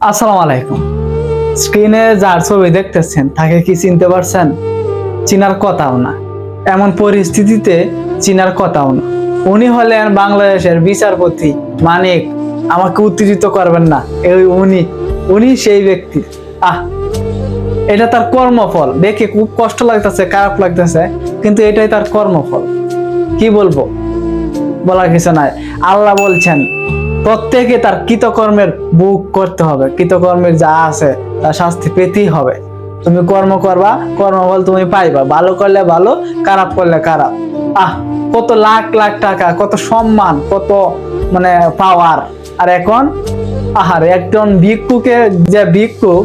আসসালামু আলাইকুম। স্ক্রিনে যার ছবি দেখতেছেন, তাকে কি চিনতে পারছেন? চিনার কথাও না। এমন পরিস্থিতিতে চিনার কথাও না। উনি হলেন বাংলাদেশের বিচারপতি, মানিক। আমাকে উত্তেজিত করবেন না। এই উনি উনি সেই ব্যক্তি। আহ, এটা তার কর্মফল। দেখে খুব কষ্ট লাগতেছে, খারাপ লাগতেছে, কিন্তু এটাই তার কর্মফল। কি বলব? বলার কিছু নাই। আল্লাহ বলছেন প্রত্যেকে তার কৃতকর্মের বুক করতে হবে। কৃতকর্মের যা আছে, তার শাস্তি পেতেই হবে। তুমি কর্ম করবা, কর্মফল তুমি পাইবা। ভালো করলে ভালো, খারাপ করলে খারাপ। আহ, কত লাখ লাখ টাকা, কত সম্মান, কত মানে পাওয়ার আর এখন, আহার, একজন ভিক্ষুকে যে ভিক্ষুক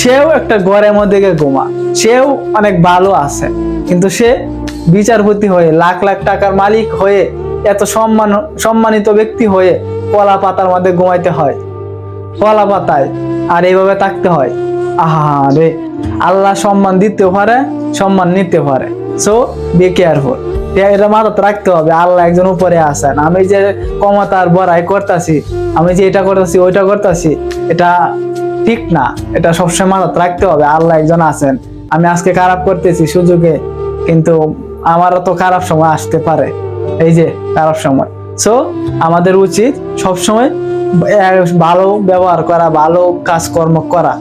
সেও একটা ঘরের মধ্যে গিয়ে ঘুমা সেও অনেক ভালো আছে, কিন্তু সে বিচারপতি হয়ে, লাখ লাখ টাকার মালিক হয়ে, এত সম্মান, সম্মানিত ব্যক্তি হয়ে কলা পাতার মধ্যে ঘুমাইতে হয়। কলা পাতায় আর এইভাবে থাকতে হয়। আহা রে আল্লাহ সম্মান দিতে পারে, সম্মান নিতে পারে। সো বি কেয়ারফুল এটা মাথাতে রাখতে হবে, আল্লাহ একজন উপরে আসেন আমি যে ক্ষমতার বড়াই করতেছি, আমি যে এটা করতেছি, ওইটা করতেছি, এটা ঠিক না। এটা সবসময় মাথাতে রাখতে হবে, আল্লাহ একজন আছেন। আমি আজকে খারাপ করতেছি সুযোগে, কিন্তু আমারও তো খারাপ সময় আসতে পারে। এই যে, খারাপ সময়। সো আমাদের উচিত সবসময় ভালো ব্যবহার করা ভালো কাজকর্ম করা।